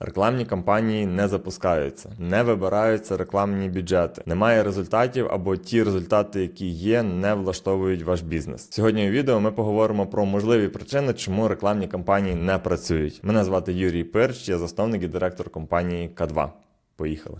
Рекламні кампанії не запускаються, не вибираються рекламні бюджети, немає результатів або ті результати, які є, не влаштовують ваш бізнес. Сьогодні у відео ми поговоримо про можливі причини, чому рекламні кампанії не працюють. Мене звати Юрій Пирч, я засновник і директор компанії К2. Поїхали.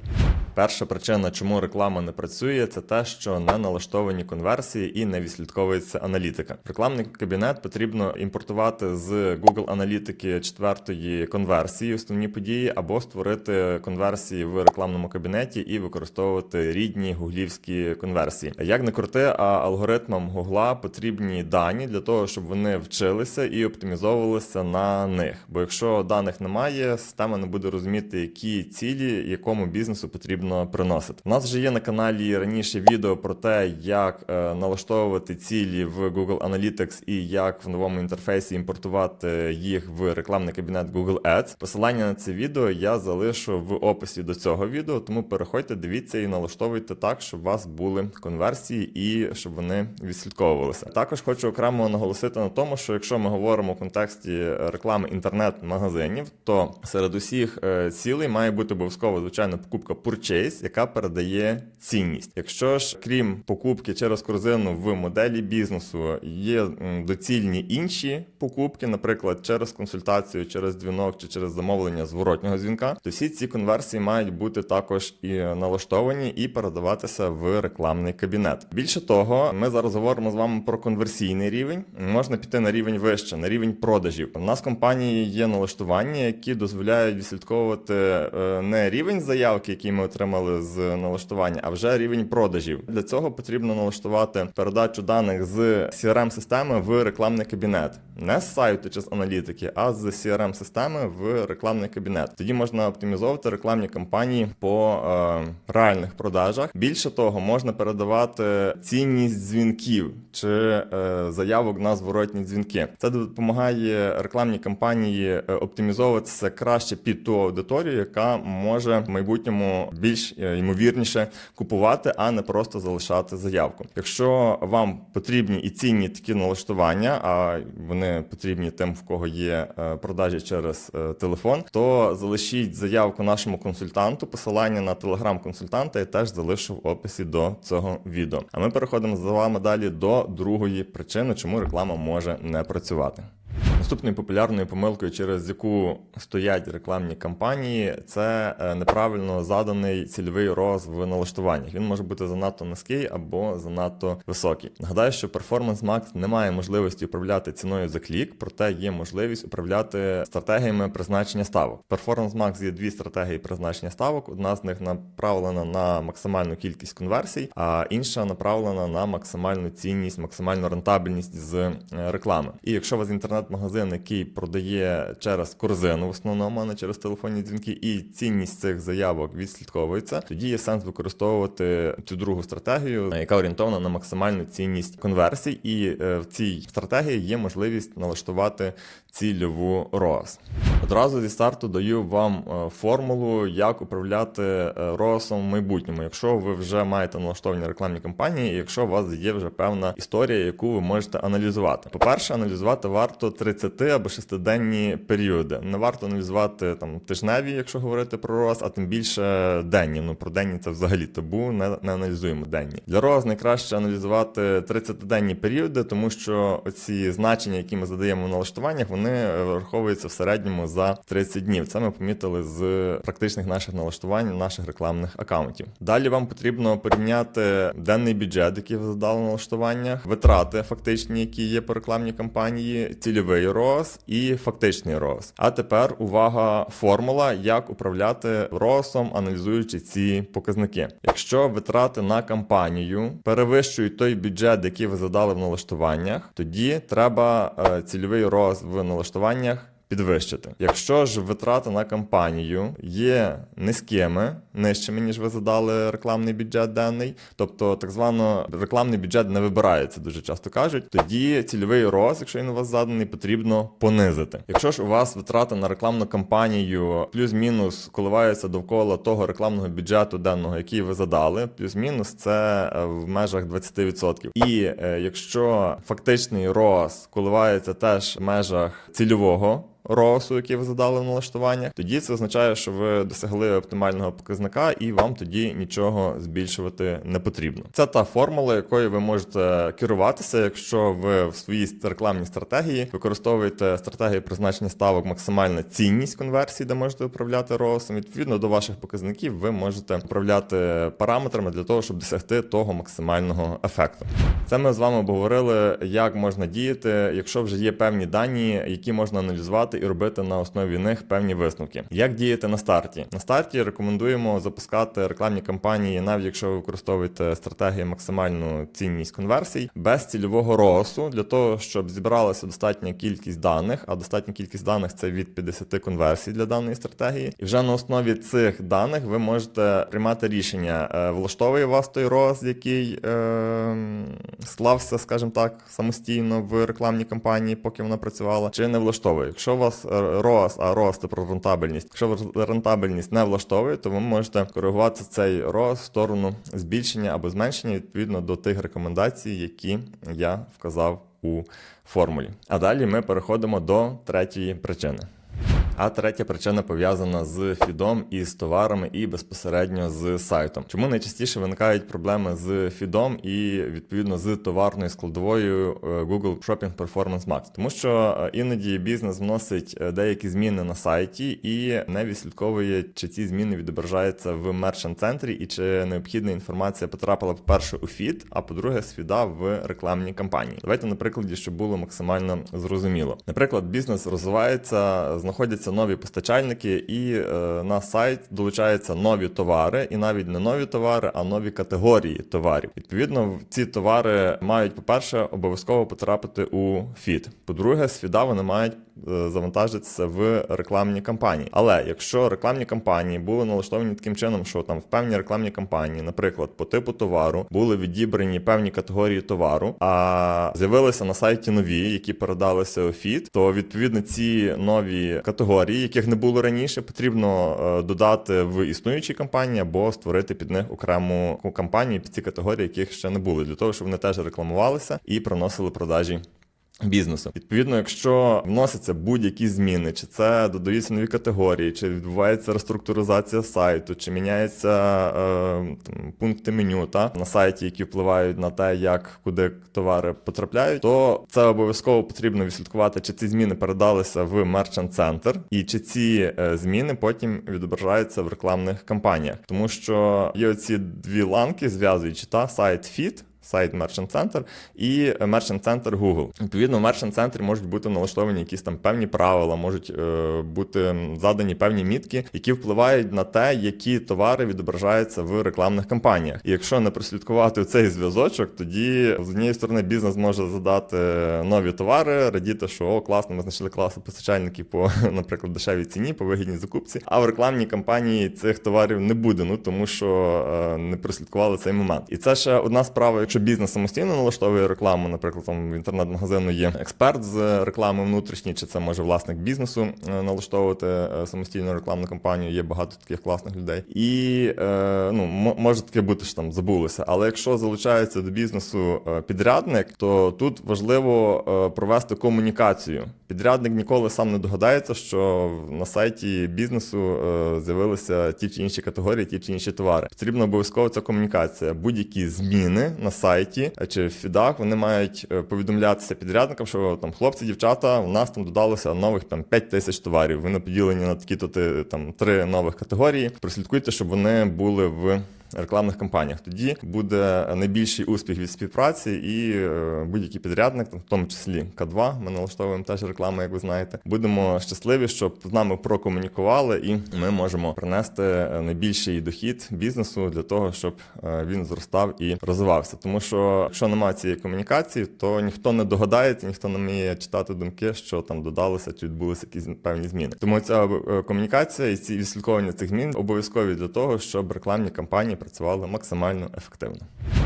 Перша причина, чому реклама не працює, це те, що не налаштовані конверсії і не відслідковується аналітика. Рекламний кабінет потрібно імпортувати з Google аналітики четвертої конверсії, основні події, або створити конверсії в рекламному кабінеті і використовувати рідні гуглівські конверсії. Як не крути, а алгоритмам Гугла потрібні дані для того, щоб вони вчилися і оптимізовувалися на них. Бо якщо даних немає, система не буде розуміти, які цілі якому бізнесу потрібно приносити. У нас вже є на каналі раніше відео про те, як е, налаштовувати цілі в Google Analytics і як в новому інтерфейсі імпортувати їх в рекламний кабінет Google Ads. Посилання на це відео я залишу в описі до цього відео, тому переходьте, дивіться і налаштовуйте так, щоб у вас були конверсії і щоб вони відслідковувалися. Також хочу окремо наголосити на тому, що якщо ми говоримо в контексті реклами інтернет-магазинів, то серед усіх е, цілей має бути обов'язково звичайно покупка Purchase, яка передає цінність. Якщо ж крім покупки через корзину в моделі бізнесу є доцільні інші покупки, наприклад, через консультацію, через дзвінок чи через замовлення зворотнього дзвінка, то всі ці конверсії мають бути також і налаштовані і передаватися в рекламний кабінет. Більше того, ми зараз говоримо з вами про конверсійний рівень. Можна піти на рівень вище, на рівень продажів. У нас в компанії є налаштування, які дозволяють відслідковувати е, не рівень заявки, який ми отримали з налаштування, а вже рівень продажів. Для цього потрібно налаштувати передачу даних з crm системи в рекламний кабінет, не з сайту чи з аналітики, а з crm системи в рекламний кабінет. Тоді можна оптимізовувати рекламні кампанії по е, реальних продажах. Більше того, можна передавати цінність дзвінків чи е, заявок на зворотні дзвінки. Це допомагає рекламній кампанії е, оптимізовуватися краще під ту аудиторію, яка може майбутньому більш е, ймовірніше купувати, а не просто залишати заявку. Якщо вам потрібні і цінні такі налаштування, а вони потрібні тим, в кого є е, продажі через е, телефон, то залишіть заявку нашому консультанту. Посилання на телеграм-консультанта я теж залишу в описі до цього відео. А ми переходимо з вами далі до другої причини, чому реклама може не працювати. Наступною популярною помилкою, через яку стоять рекламні кампанії, це е, неправильно заданий цільовий роз в налаштуваннях. Він може бути занадто низький або занадто високий. Нагадаю, що Performance Max не має можливості управляти ціною за клік, проте є можливість управляти стратегіями призначення ставок. Performance Max є дві стратегії призначення ставок. Одна з них направлена на максимальну кількість конверсій, а інша направлена на максимальну цінність, максимальну рентабельність з е, реклами. І якщо у вас інтернет-магазин, який продає через корзину, в основному а не через телефонні дзвінки, і цінність цих заявок відслідковується, тоді є сенс використовувати цю другу стратегію, яка орієнтована на максимальну цінність конверсій, і е, в цій стратегії є можливість налаштувати цільову роз. Одразу зі старту даю вам е, формулу, як управляти е, розом в майбутньому, якщо ви вже маєте налаштовані рекламні кампанії, і якщо у вас є вже певна історія, яку ви можете аналізувати. По-перше, аналізувати варто 30 або 6-денні періоди. Не варто аналізувати там тижневі, якщо говорити про роз, а тим більше денні. Ну про денні це взагалі табу, не, не аналізуємо денні. Для роз найкраще аналізувати 30-денні періоди, тому що оці значення, які ми задаємо в налаштуваннях, вони е, враховуються в середньому за 30 днів. Це ми помітили з практичних наших налаштувань, наших рекламних акаунтів. Далі вам потрібно порівняти денний бюджет, який ви задали в налаштуваннях, витрати фактичні, які є по рекламній кампанії, цільовий роз і фактичний роз. А тепер увага, формула, як управляти росом, аналізуючи ці показники. Якщо витрати на кампанію перевищують той бюджет, який ви задали в налаштуваннях, тоді треба е, цільовий роз в налаштуваннях підвищити. Якщо ж витрати на кампанію є низькими, нижчими, ніж ви задали рекламний бюджет денний, тобто так звано рекламний бюджет не вибирається, дуже часто кажуть, тоді цільовий роз, якщо він у вас заданий, потрібно понизити. Якщо ж у вас витрати на рекламну кампанію плюс-мінус коливаються довкола того рекламного бюджету денного, який ви задали, плюс-мінус це е, в межах 20%. І е, якщо фактичний роз коливається теж в межах цільового ROAS, який ви задали в налаштуваннях, тоді це означає, що ви досягли оптимального показника, і вам тоді нічого збільшувати не потрібно. Це та формула, якою ви можете керуватися, якщо ви в своїй рекламній стратегії використовуєте стратегію призначення ставок максимальна цінність конверсії, де можете управляти ROAS. Відповідно до ваших показників, ви можете управляти параметрами для того, щоб досягти того максимального ефекту. Це ми з вами обговорили, як можна діяти, якщо вже є певні дані, які можна аналізувати і робити на основі них певні висновки. Як діяти на старті? На старті рекомендуємо запускати рекламні кампанії, навіть якщо ви використовуєте стратегію максимальну цінність конверсій, без цільового росу, для того, щоб зібралася достатня кількість даних, а достатня кількість даних це від 50 конверсій для даної стратегії. І вже на основі цих даних ви можете приймати рішення, е, влаштовує вас той роз, який е, склався, скажімо так, самостійно в рекламній кампанії, поки вона працювала, чи не влаштовує. Якщо у вас ROAS, а ROAS – це про рентабельність, якщо вас рентабельність не влаштовує, то ви можете коригувати цей ROAS в сторону збільшення або зменшення відповідно до тих рекомендацій, які я вказав у формулі. А далі ми переходимо до третьої причини. А третя причина пов'язана з фідом і з товарами, і безпосередньо з сайтом. Чому найчастіше виникають проблеми з фідом і відповідно з товарною складовою е, Google Shopping Performance Max? Тому що е, іноді бізнес вносить е, деякі зміни на сайті і не відслідковує, чи ці зміни відображаються в мерчант центрі і чи необхідна інформація потрапила по-перше у фід, а по-друге, з фіда в рекламній кампанії. Давайте на прикладі, щоб було максимально зрозуміло. Наприклад, бізнес розвивається, знаходяться нові постачальники, і е, на сайт долучаються нові товари, і навіть не нові товари, а нові категорії товарів. Відповідно, ці товари мають, по-перше, обов'язково потрапити у фід. По-друге, з фіда вони мають е, завантажитися в рекламні кампанії. Але якщо рекламні кампанії були налаштовані таким чином, що там в певній рекламній кампанії, наприклад, по типу товару, були відібрані певні категорії товару, а з'явилися на сайті нові, які передалися у фід, то відповідно ці нові категорії, яких не було раніше, потрібно е, додати в існуючі кампанії або створити під них окрему кампанію під ці категорії, яких ще не було, для того, щоб вони теж рекламувалися і приносили продажі бізнесу. Відповідно, якщо вносяться будь-які зміни, чи це додаються нові категорії, чи відбувається реструктуризація сайту, чи міняються е, там, пункти меню та на сайті, які впливають на те, як куди товари потрапляють, то це обов'язково потрібно відслідкувати, чи ці зміни передалися в Merchant Center, і чи ці е, зміни потім відображаються в рекламних кампаніях, тому що є оці дві ланки, зв'язуючи та сайт Fit, сайт Merchant Center і Merchant Center Google. Відповідно, в Merchant Center можуть бути налаштовані якісь там певні правила, можуть е, бути задані певні мітки, які впливають на те, які товари відображаються в рекламних кампаніях. І якщо не прослідкувати цей зв'язочок, тоді з однієї сторони бізнес може задати нові товари, радіти, що о, класно, ми знайшли класу постачальників по, наприклад, дешевій ціні, по вигідній закупці. А в рекламній кампанії цих товарів не буде, ну тому що е, не прослідкували цей момент. І це ще одна справа, якщо бізнес самостійно налаштовує рекламу, наприклад, там в інтернет-магазину є експерт з реклами внутрішньої, чи це може власник бізнесу е, налаштовувати е, самостійну рекламну кампанію. Є багато таких класних людей. І е, ну, може таке бути, що там забулося. Але якщо залучається до бізнесу підрядник, то тут важливо провести комунікацію. Підрядник ніколи сам не догадається, що на сайті бізнесу з'явилися ті чи інші категорії, ті чи інші товари. Потрібна обов'язково ця комунікація. Будь-які зміни на сайті е, чи в фідах вони мають е, повідомлятися підрядникам, що там хлопці, дівчата, у нас там додалося нових там 5 тисяч товарів. Вони поділені на такі то там три нових категорії. Прослідкуйте, щоб вони були в рекламних кампаніях. Тоді буде найбільший успіх від співпраці, і е, будь-який підрядник, в тому числі К2, ми налаштовуємо теж рекламу, як ви знаєте. Будемо щасливі, щоб з нами прокомунікували, і ми можемо принести е, найбільший дохід бізнесу для того, щоб е, він зростав і розвивався. Тому що якщо немає цієї комунікації, то ніхто не догадається, ніхто не вміє читати думки, що там додалося чи відбулися якісь певні зміни. Тому ця комунікація і ці відслідковування цих змін обов'язкові для того, щоб рекламні кампанії працювали максимально ефективно.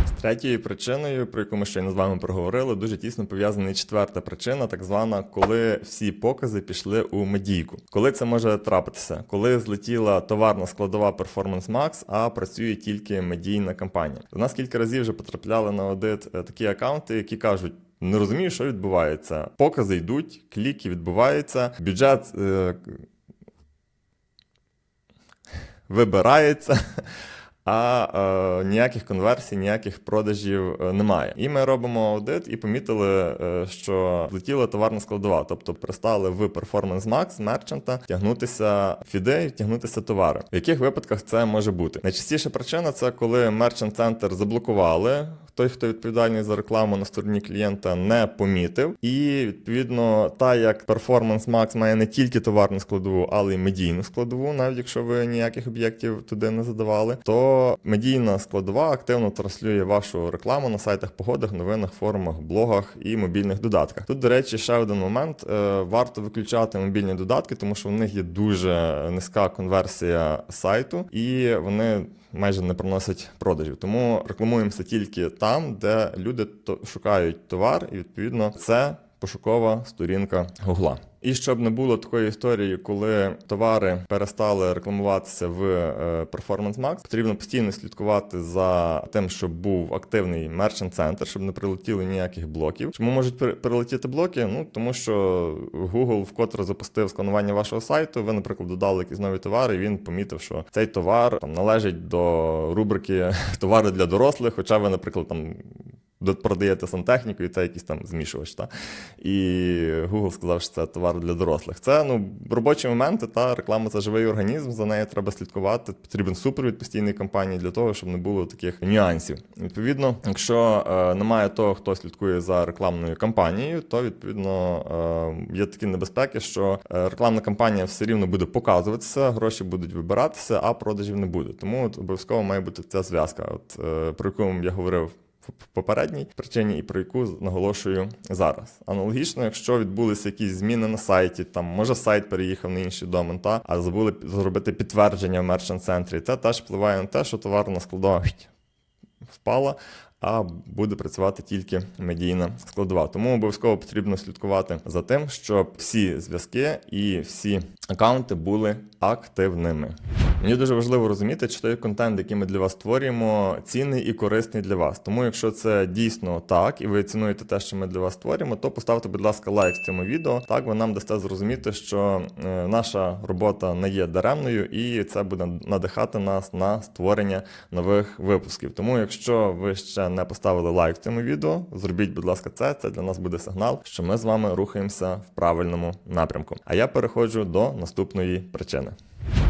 З третьою причиною, про яку ми щойно з вами проговорили, дуже тісно пов'язана і четверта причина, так звана, коли всі покази пішли у медійку. Коли це може трапитися? Коли злетіла товарна складова Performance Max, а працює тільки медійна кампанія. До нас кілька разів вже потрапляли на аудит е, такі акаунти, які кажуть. не розумію, що відбувається. Покази йдуть, кліки відбуваються, бюджет е, вибирається. А е, ніяких конверсій, ніяких продажів е, немає. І ми робимо аудит і помітили, е, що злетіла товарна складова, тобто перестали в Performance Max мерчанта тягнутися фідей, тягнутися товари. В яких випадках це може бути? Найчастіша причина це коли мерчант центр заблокували. Той, хто відповідальний за рекламу на стороні клієнта, не помітив. І відповідно, та як Performance Max має не тільки товарну складову, але й медійну складову, навіть якщо ви ніяких об'єктів туди не задавали, то медійна складова активно транслює вашу рекламу на сайтах погодах, новинах, форумах, блогах і мобільних додатках. Тут, до речі, ще один момент: Е, варто виключати мобільні додатки, тому що в них є дуже низька конверсія сайту, і вони майже не приносять продажів. Тому рекламуємося тільки там, де люди шукають товар, і відповідно це пошукова сторінка Гугла. І щоб не було такої історії, коли товари перестали рекламуватися в е, Performance Max, потрібно постійно слідкувати за тим, щоб був активний мерчант центр, щоб не прилетіли ніяких блоків. Чому можуть перелетіти блоки? Ну тому що Google вкотре запустив сканування вашого сайту. Ви, наприклад, додали якісь нові товари. і Він помітив, що цей товар там належить до рубрики товари для дорослих. Хоча ви, наприклад, там продаєте сантехніку, і це якийсь там змішувач. Та? І Google сказав, що це товар для дорослих. Це ну, робочі моменти, та реклама це живий організм, за нею треба слідкувати. Потрібен супровід постійної кампанії для того, щоб не було таких нюансів. Відповідно, якщо е, немає того, хто слідкує за рекламною кампанією, то відповідно е, є такі небезпеки, що е, рекламна кампанія все рівно буде показуватися, гроші будуть вибиратися, а продажів не буде. Тому от, обов'язково має бути ця зв'язка, от е, про яку я говорив попередній причині і про яку наголошую зараз. Аналогічно, якщо відбулися якісь зміни на сайті, там може сайт переїхав на інший домен, та а забули зробити підтвердження в мерчант центрі, це теж впливає на те, що товарна складова впала. А буде працювати тільки медійна складова. Тому обов'язково потрібно слідкувати за тим, щоб всі зв'язки і всі акаунти були активними. Мені дуже важливо розуміти, чи той контент, який ми для вас створюємо, цінний і корисний для вас. Тому, якщо це дійсно так, і ви цінуєте те, що ми для вас створюємо, то поставте, будь ласка, лайк цьому відео. Так ви нам дасте зрозуміти, що е, наша робота не є даремною, і це буде надихати нас на створення нових випусків. Тому, якщо ви ще не поставили лайк цьому відео, зробіть, будь ласка, це. Це для нас буде сигнал, що ми з вами рухаємося в правильному напрямку. А я переходжу до наступної причини.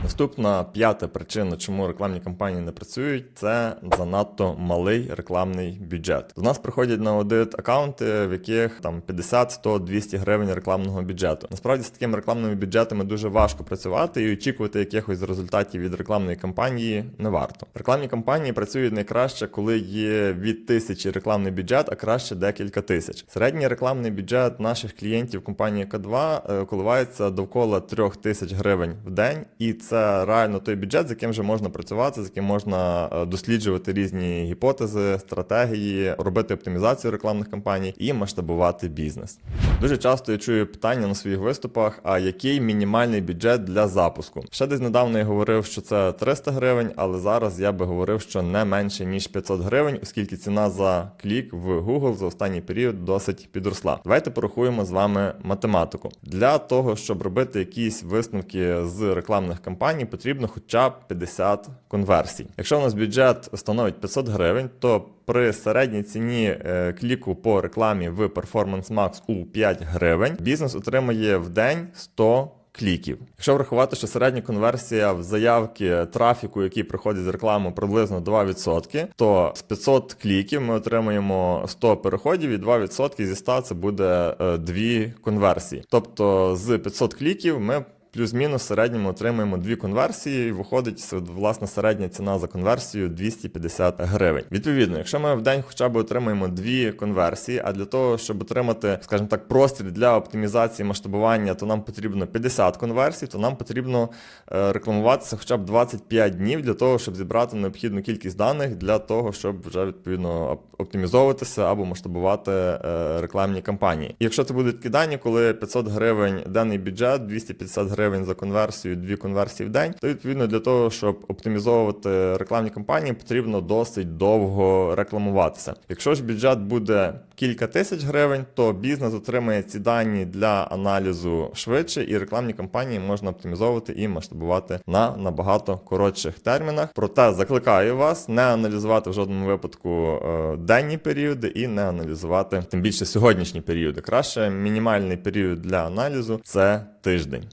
Наступна п'ята причина, чому рекламні кампанії не працюють, це занадто малий рекламний бюджет. До нас приходять на аудит акаунти, в яких там 50, 100, 200 гривень рекламного бюджету. Насправді з такими рекламними бюджетами дуже важко працювати і очікувати якихось результатів від рекламної кампанії не варто. Рекламні кампанії працюють найкраще, коли є від тисячі рекламний бюджет, а краще декілька тисяч. Середній рекламний бюджет наших клієнтів компанії К2 е, коливається довкола трьох тисяч гривень в день, і це реально той бюджет, з яким вже можна працювати, з яким можна е, досліджувати різні гіпотези, стратегії, робити оптимізацію рекламних кампаній і масштабувати бізнес. Дуже часто я чую питання на своїх виступах: а який мінімальний бюджет для запуску? Ще десь недавно я говорив, що це 300 гривень, але зараз я би говорив, що не менше ніж 500 гривень, оскільки ціна за клік в Google за останній період досить підросла. Давайте порахуємо з вами математику. Для того, щоб робити якісь висновки з рекламних кампаній, потрібно хоча б 50 конверсій. Якщо у нас бюджет становить 500 гривень, то при середній ціні е, кліку по рекламі в Performance Max у 5 гривень бізнес отримає в день 100 кліків. Якщо врахувати, що середня конверсія в заявки трафіку, який приходить з реклами, приблизно 2%, то з 500 кліків ми отримаємо 100 переходів, і 2% зі 100 це буде е, дві конверсії. Тобто з 500 кліків ми плюс-мінус в середньому отримуємо дві конверсії, і виходить власне середня ціна за конверсію 250 гривень. Відповідно, якщо ми в день хоча б отримуємо дві конверсії, а для того, щоб отримати, скажімо так, простір для оптимізації масштабування, то нам потрібно 50 конверсій, то нам потрібно е, рекламуватися хоча б 25 днів для того, щоб зібрати необхідну кількість даних для того, щоб вже відповідно оптимізовуватися або масштабувати е, рекламні кампанії. І якщо це будуть такі дані, коли 500 гривень денний бюджет, 250 гривень гривень за конверсію, дві конверсії в день. То відповідно для того, щоб оптимізовувати рекламні кампанії, потрібно досить довго рекламуватися. Якщо ж бюджет буде кілька тисяч гривень, то бізнес отримає ці дані для аналізу швидше, і рекламні кампанії можна оптимізовувати і масштабувати на набагато коротших термінах. Проте закликаю вас не аналізувати в жодному випадку е, денні періоди і не аналізувати тим більше сьогоднішні періоди. Краще мінімальний період для аналізу це тиждень.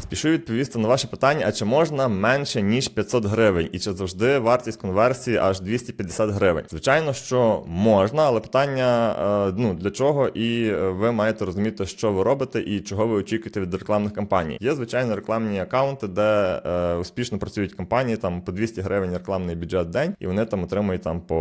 Спішу відповісти на ваше питання: а чи можна менше ніж 500 гривень, і чи завжди вартість конверсії аж 250 гривень? Звичайно, що можна, але питання е, ну для чого, і е, ви маєте розуміти, що ви робите і чого ви очікуєте від рекламних кампаній. Є звичайно рекламні акаунти, де е, успішно працюють компанії там по 200 гривень рекламний бюджет в день, і вони там отримують там по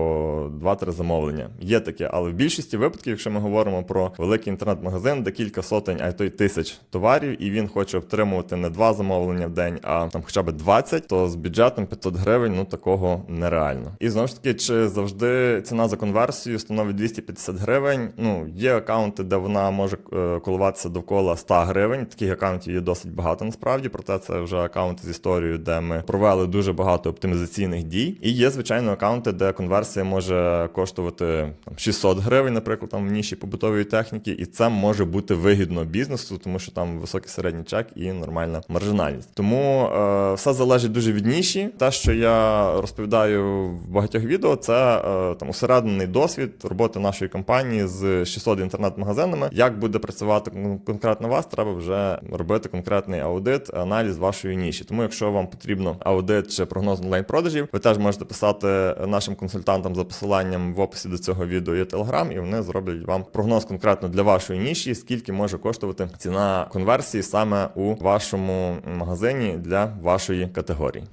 2-3 замовлення. Є таке, але в більшості випадків, якщо ми говоримо про великий інтернет-магазин, де кілька сотень, а й то й тисяч товарів, і він хоче отримувати не два замовлення в день, а там хоча б 20, то з бюджетом 500 гривень ну такого нереально. І знову ж таки, чи завжди ціна за конверсію становить 250 гривень? Ну є акаунти, де вона може е, коливатися довкола 100 гривень. Таких акаунтів є досить багато насправді. Проте це вже акаунти з історією, де ми провели дуже багато оптимізаційних дій. І є звичайно акаунти, де конверсія може коштувати там 600 гривень, наприклад, там в ніші побутової техніки, і це може бути вигідно бізнесу, тому що там високий середній чек і нормальна маржинальність. Тому е, все залежить дуже від ніші. Те, що я розповідаю в багатьох відео, це е, там усереднений досвід роботи нашої компанії з 600 інтернет-магазинами. Як буде працювати конкретно вас, треба вже робити конкретний аудит, аналіз вашої ніші. Тому, якщо вам потрібно аудит чи прогноз онлайн-продажів, ви теж можете писати нашим консультантам за посиланням в описі до цього відео є телеграм, і вони зроблять вам прогноз конкретно для вашої ніші, скільки може коштувати ціна конверсії саме у вашому магазині для вашої категорії.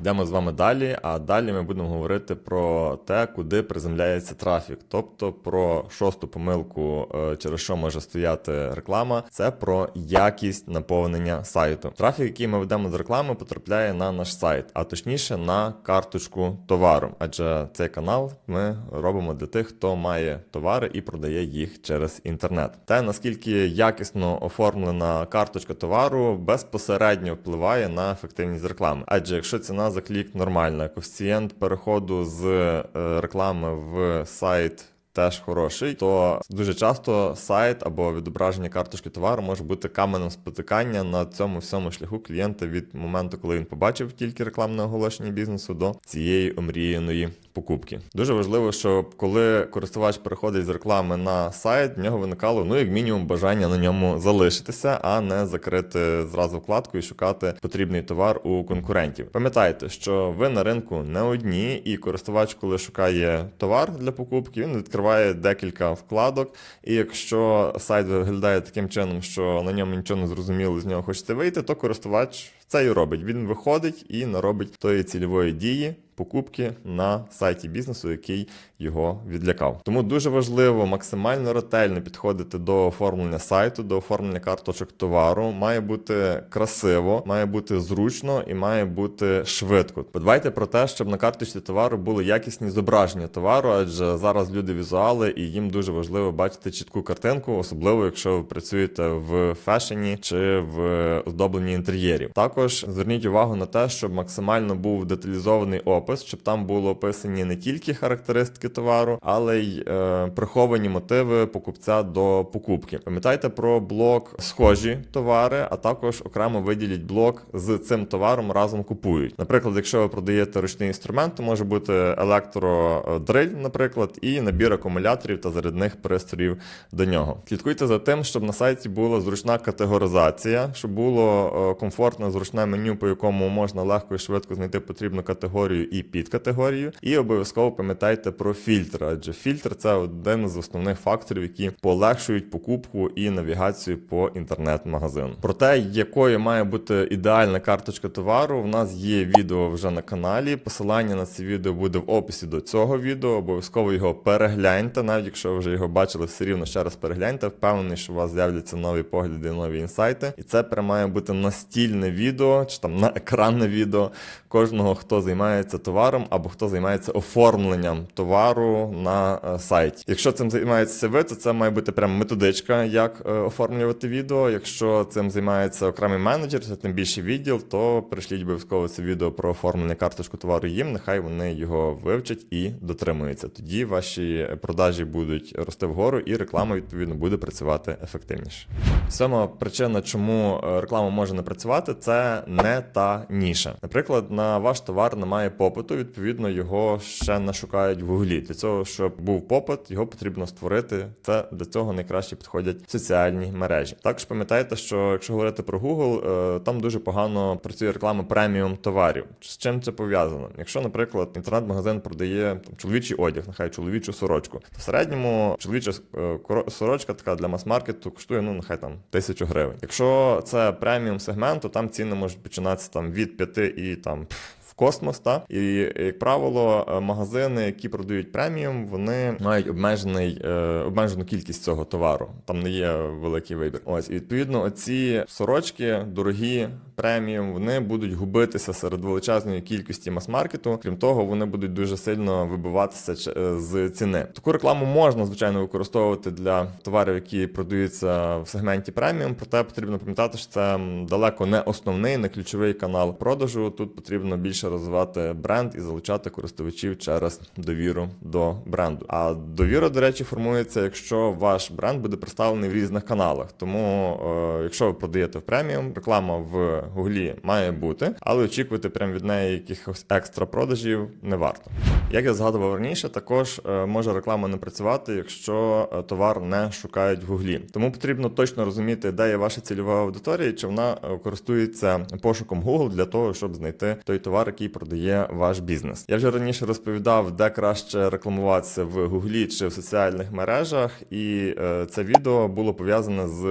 Йдемо з вами далі, а далі ми будемо говорити про те, куди приземляється трафік, тобто про шосту помилку, е, через що може стояти реклама, це про якість наповнення сайту. Трафік, який ми ведемо з реклами, потрапляє на наш сайт, а точніше на карточку товару. Адже цей канал ми робимо для тих, хто має товари і продає їх через інтернет. Те наскільки якісно оформлена карточка товару безпосередньо впливає на ефективність реклами. Адже якщо ціна за клік нормальна, коефіцієнт переходу з е, реклами в сайт. Теж хороший, то дуже часто сайт або відображення карточки товару може бути каменем спотикання на цьому всьому шляху клієнта від моменту, коли він побачив тільки рекламне оголошення бізнесу до цієї омріяної покупки. Дуже важливо, щоб коли користувач переходить з реклами на сайт, в нього виникало ну як мінімум бажання на ньому залишитися, а не закрити зразу вкладку і шукати потрібний товар у конкурентів. Пам'ятайте, що ви на ринку не одні, і користувач, коли шукає товар для покупки, він відкриває декілька вкладок. І якщо сайт виглядає таким чином, що на ньому нічого не зрозуміло, з нього хочете вийти, то користувач це і робить. Він виходить і наробить тої цільової дії. Покупки на сайті бізнесу, який його відлякав. Тому дуже важливо максимально ретельно підходити до оформлення сайту, до оформлення карточок товару. Має бути красиво, має бути зручно і має бути швидко. Подбайте про те, щоб на карточці товару були якісні зображення товару, адже зараз люди візуали, і їм дуже важливо бачити чітку картинку, особливо якщо ви працюєте в фешені чи в оздобленні інтер'єрів. Також зверніть увагу на те, щоб максимально був деталізований опис, щоб там було описані не тільки характеристики товару, але й е, приховані мотиви покупця до покупки. Пам'ятайте про блок схожі товари, а також окремо виділіть блок з цим товаром разом купують. Наприклад, якщо ви продаєте ручний інструмент, то може бути електродриль, наприклад, і набір акумуляторів та зарядних пристроїв до нього. Слідкуйте за тим, щоб на сайті була зручна категоризація, щоб було е, комфортне зручне меню, по якому можна легко і швидко знайти потрібну категорію і підкатегорію. І обов'язково пам'ятайте про фільтр, адже фільтр це один з основних факторів, які полегшують покупку і навігацію по інтернет-магазину. Про те, якою має бути ідеальна карточка товару, в нас є відео вже на каналі. Посилання на це відео буде в описі до цього відео. Обов'язково його перегляньте, навіть якщо ви вже його бачили, все рівно ще раз перегляньте. Впевнений, що у вас з'являться нові погляди, нові інсайти. І це прямо має бути настільне відео чи там на екранне відео кожного, хто займається товаром або хто займається оформленням товару на е, сайті. Якщо цим займаєтеся ви, то це має бути прямо методичка, як е, оформлювати відео. Якщо цим займається окремий менеджер, це тим більше відділ, то пришліть обов'язково це відео про оформлення карточку товару їм. Нехай вони його вивчать і дотримуються. Тоді ваші продажі будуть рости вгору, і реклама відповідно буде працювати ефективніше. Сьома причина, чому е, реклама може не працювати, це не та ніша. Наприклад, на ваш товар немає попиту, відповідно, його ще не шукають в гуглі. Для цього, щоб був попит, його потрібно створити. Це для цього найкраще підходять соціальні мережі. Також пам'ятайте, що якщо говорити про Google, е, там дуже погано працює реклама преміум товарів. З чим це пов'язано? Якщо, наприклад, інтернет-магазин продає там, чоловічий одяг, нехай чоловічу сорочку, то в середньому чоловіча е, сорочка така для мас-маркету коштує ну нехай там тисячу гривень. Якщо це преміум сегмент, то там ціни можуть починатися там від 5 і там. Пф, в Космос, та і як правило, е, магазини, які продають преміум, вони мають обмежений е, обмежену кількість цього товару. Там не є великий вибір. Ось і відповідно, оці сорочки дорогі преміум, вони будуть губитися серед величезної кількості мас-маркету. Крім того, вони будуть дуже сильно вибиватися е, з ціни. Таку рекламу можна звичайно використовувати для товарів, які продаються в сегменті преміум. Проте потрібно пам'ятати, що це далеко не основний, не ключовий канал продажу. Тут потрібно більше розвивати бренд і залучати користувачів через довіру до бренду. А довіра, до речі, формується, якщо ваш бренд буде представлений в різних каналах. Тому, е, якщо ви продаєте в преміум, реклама в Гуглі має бути, але очікувати прямо від неї якихось екстра продажів не варто. Як я згадував раніше, також е, може реклама не працювати, якщо е, товар не шукають в Гуглі. Тому потрібно точно розуміти, де є ваша цільова аудиторія, чи вона е, користується пошуком Google для того, щоб знайти той товар, який продає ваш бізнес. Я вже раніше розповідав, де краще рекламуватися в Гуглі чи в соціальних мережах, і це відео було пов'язане з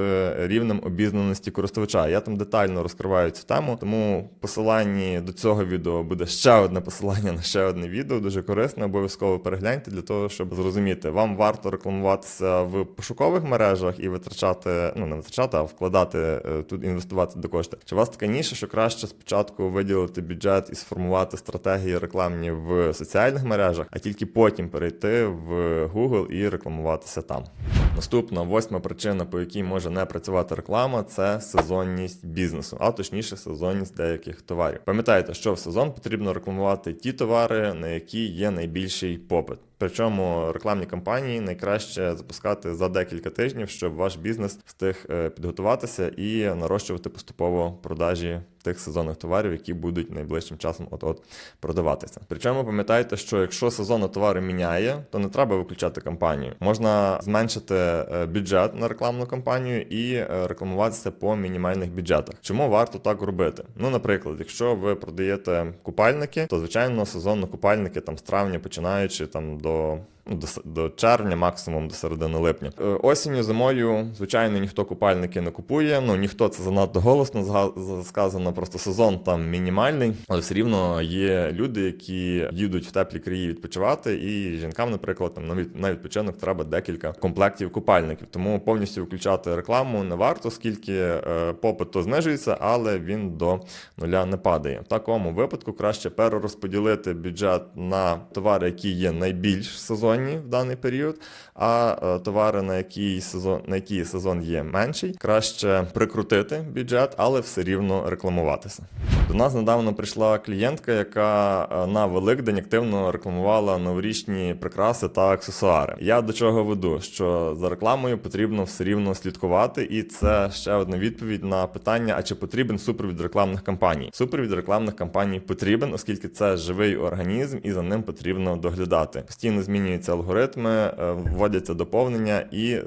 рівнем обізнаності користувача. Я там детально розкриваю цю тему, тому в посиланні до цього відео буде ще одне посилання на ще одне відео, дуже корисне. Обов'язково перегляньте для того, щоб зрозуміти, вам варто рекламуватися в пошукових мережах і витрачати, ну не витрачати, а вкладати е, тут, інвестувати до кошти. Чи вас така ніша, що краще спочатку виділити бюджет і сформувати стратегії рекламні в соціальних мережах, а тільки потім перейти в Google і рекламуватися там. Наступна восьма причина, по якій може не працювати реклама, це сезонність бізнесу, а точніше сезонність деяких товарів. Пам'ятайте, що в сезон потрібно рекламувати ті товари, на які є найбільший попит. Причому рекламні кампанії найкраще запускати за декілька тижнів, щоб ваш бізнес встиг е, підготуватися і нарощувати поступово продажі тих сезонних товарів, які будуть найближчим часом от-от продаватися. Причому пам'ятайте, що якщо сезон на товари міняє, то не треба виключати кампанію. Можна зменшити е, бюджет на рекламну кампанію і е, рекламуватися по мінімальних бюджетах. Чому варто так робити? Ну, наприклад, якщо ви продаєте купальники, то звичайно сезон на купальники там з травня починаючи там до. Ну, До, до червня, максимум до середини липня. Е, Осінню, зимою, звичайно, ніхто купальники не купує. Ну ніхто це занадто голосно сказано. Просто сезон там мінімальний, але все рівно є люди, які їдуть в теплі краї відпочивати, і жінкам, наприклад, там на від- на відпочинок треба декілька комплектів купальників. Тому повністю виключати рекламу не варто, оскільки е, попит то знижується, але він до нуля не падає. В такому випадку краще перерозподілити бюджет на товари, які є найбільш сезонні в даний період, а е, товари, на який сезон, на який сезон є менший, краще прикрутити бюджет, але все рівно рекламуватися. До нас недавно прийшла клієнтка, яка е, на Великдень активно рекламувала новорічні прикраси та аксесуари. Я до чого веду, що за рекламою потрібно все рівно слідкувати, і це ще одна відповідь на питання: а чи потрібен супровід рекламних кампаній? Супровід рекламних кампаній потрібен, оскільки це живий організм, і за ним потрібно доглядати. Постійно змінюються алгоритми, е, вводяться доповнення, і е,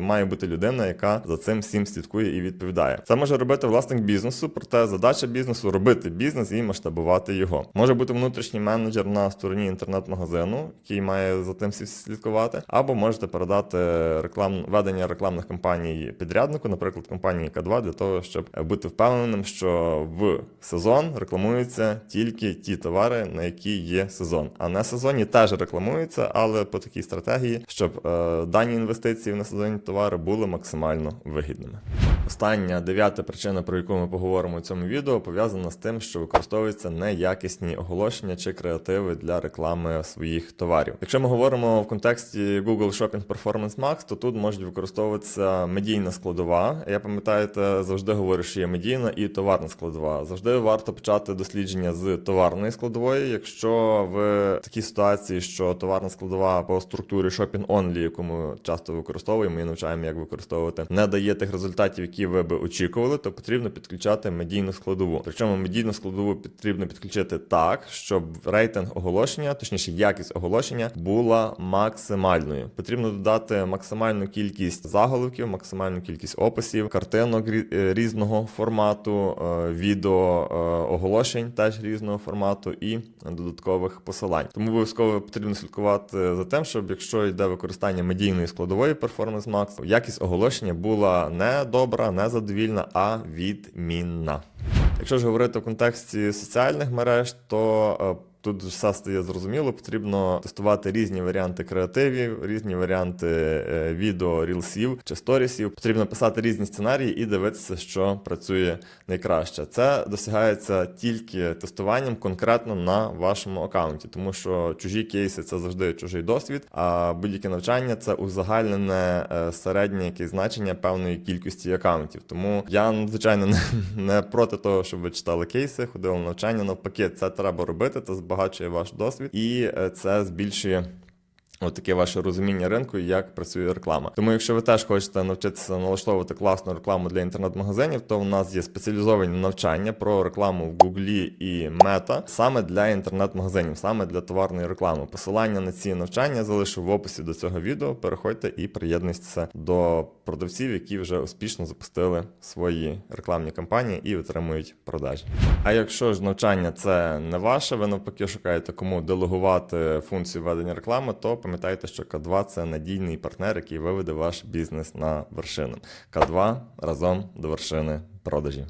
має бути людина, яка за цим всім слідкує і відповідає. Це може робити власник бізнесу, проте задача бізнесу робити бізнес і масштабувати його. Може бути внутрішній менеджер на стороні інтернет-магазину, який має за тим всім слідкувати, або можете передати реклам ведення рекламних кампаній підряднику, наприклад, компанії К2, для того, щоб бути впевненим, що в сезон рекламуються тільки ті товари, на які є сезон. А не сезонні теж рекламуються, але працювали по такій стратегії, щоб е, дані інвестиції в несезонні товари були максимально вигідними. Остання дев'ята причина, про яку ми поговоримо у цьому відео, пов'язана з тим, що використовуються неякісні оголошення чи креативи для реклами своїх товарів. Якщо ми говоримо в контексті Google Shopping Performance Max, то тут можуть використовуватися медійна складова. Я пам'ятаєте, завжди говорю, що є медійна і товарна складова. Завжди варто почати дослідження з товарної складової. Якщо в такій ситуації, що товарна складова по структурі Shopping Only, яку ми часто використовуємо і навчаємо, як використовувати, не дає тих результатів, які ви би очікували, то потрібно підключати медійну складову. Причому медійну складову потрібно підключити так, щоб рейтинг оголошення, точніше, якість оголошення була максимальною. Потрібно додати максимальну кількість заголовків, максимальну кількість описів, картинок е, різного формату, е, відео е, оголошень теж різного формату і додаткових посилань. Тому обов'язково потрібно слідкувати за тим, щоб якщо йде використання медійної складової Performance Max, якість оголошення була не добра, не задовільна, а відмінна. Якщо ж говорити в контексті соціальних мереж, то е, Тут все стає зрозуміло, потрібно тестувати різні варіанти креативів, різні варіанти е, відео, рілсів чи сторісів. Потрібно писати різні сценарії і дивитися, що працює найкраще. Це досягається тільки тестуванням конкретно на вашому аккаунті, тому що чужі кейси це завжди чужий досвід. А будь-яке навчання це узагальнене е, середнє якесь значення певної кількості аккаунтів. Тому я звичайно не, проти того, щоб ви читали кейси, ходили на навчання. Навпаки, це треба робити. Це збагачує ваш досвід, і е, це збільшує. От ваше розуміння ринку, і як працює реклама. Тому, якщо ви теж хочете навчитися налаштовувати класну рекламу для інтернет-магазинів, то у нас є спеціалізовані навчання про рекламу в Гуглі і Мета саме для інтернет-магазинів, саме для товарної реклами. Посилання на ці навчання залишу в описі до цього відео. Переходьте і приєднуйтеся до продавців, які вже успішно запустили свої рекламні кампанії і отримують продажі. А якщо ж навчання це не ваше, ви навпаки шукаєте кому делегувати функцію ведення реклами, то пам'ятайте, що К2 це надійний партнер, який виведе ваш бізнес на вершину. К2 разом до вершини продажі.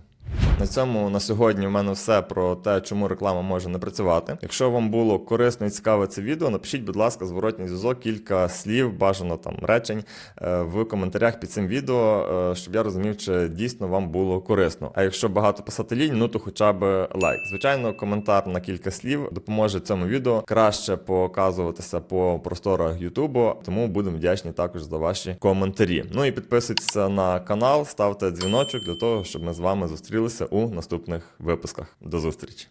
На цьому на сьогодні в мене все про те, чому реклама може не працювати. Якщо вам було корисно і цікаве це відео, напишіть, будь ласка, зворотній зв'язок, кілька слів, бажано там речень е, в коментарях під цим відео, е, щоб я розумів, чи дійсно вам було корисно. А якщо багато писати лінь, ну то хоча б лайк. Звичайно, коментар на кілька слів допоможе цьому відео краще показуватися по просторах Ютубу. Тому будемо вдячні також за ваші коментарі. Ну і підписуйтеся на канал, ставте дзвіночок для того, щоб ми з вами зустрілися у наступних випусках. До зустрічі!